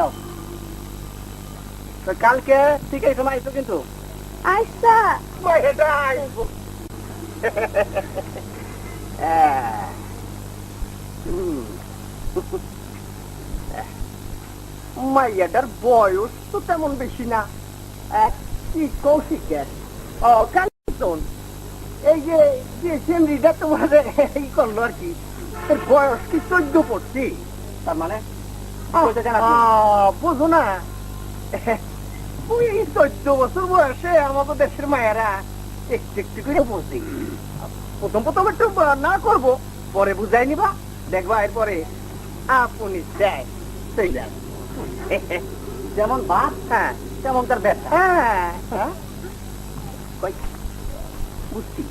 যাও। কালকে ঠিক এই সময় আইসো কিন্তু? আইসো। মাইয়াটার বয়স তো তেমন বেশি না। কি কৌশিকের ও কালিতন এই যে যে চেমড়িটা তোমার এই করল আর কি। বয়স কি চোদ্দ পড়ছি? তার মানে বুঝো না। ওই চোদ্দ বছর বয়সে আমাদের দেশের মায়েরা একটু একটু করে বুঝি। প্রথম প্রথম একটু না করব পরে বুঝাই নিবা। দেখবা এরপরে আপনি দেয় সেই যেমন ভাত হ্যাঁ তেমন তার ব্যথা হ্যাঁ। হ্যাঁ? বুঝছি।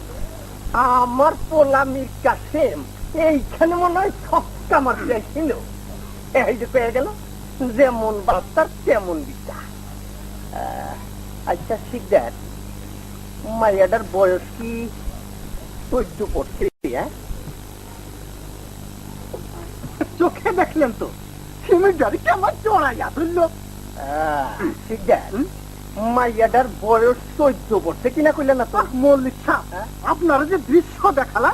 আমার পোলামির কাছে এইখানে মনে হয় সবটা আমার ছিল। এই যে পেয়ে গেল। যেমন বাচ্চার তেমন বিটা। আচ্ছা শিকদার মাইয়াটার বয়স কি? চোদ্দ পড়ছে হ্যাঁ? চোখে দেখলেন তো? সিমেন্টারি কেমন চড়াইয়া ধরল শিকদার মাইয়াটার বয়স চোদ্দ পড়ছে কিনা কইলেন না তো? মল্লিক আপনারা যে দৃশ্য দেখালা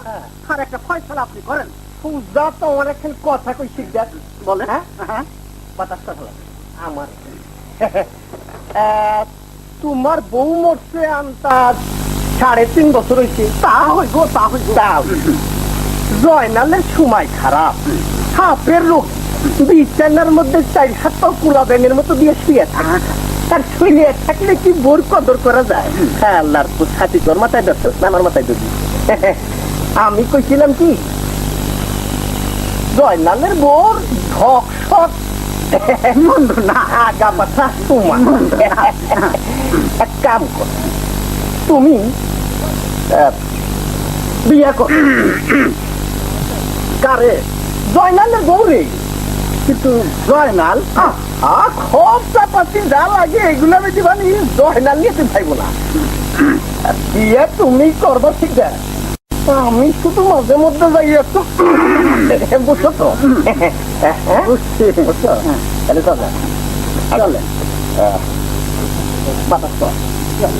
আর একটা ফয়সালা আপনি করেন। পূজা তো কথা কই বলেন। হ্যাঁ বাতাসটা ভালো আমার। তোমার বউ মরছে আন্তাজ সাড়ে তিন বছর হয়েছে তা হইব তা হইব। তা হইব। জয়নালের সময় খারাপ। সাপের রোগ। বিছানার মধ্যে চার হাত কুলা ব্যাঙের মতো দিয়ে শুয়ে থাকে। তার শুয়ে থাকলে কি বোর কদর করা যায়? হ্যাঁ আল্লাহর তোর মাথায় ধরছে আমার মাথায় ধরবি আমি কইছিলাম কি জয়নালের বোর ঢক না আগা তোমার। এক কাম কর, তুমি বিয়ে কর। কারে? জয়নালের বউ কিন্তু জয়নাল আহ, খুব যা লাগে এগুলো আমি জয়নাল নিয়ে ভাইব না বিয়ে তুমি করব ঠিক আছে। আমি শুধু মাঝে মধ্যে যাই একটু। বুঝছ তো? বুঝছি বুঝছ? তাহলে চলে চলে। বাতাস কর। চলে।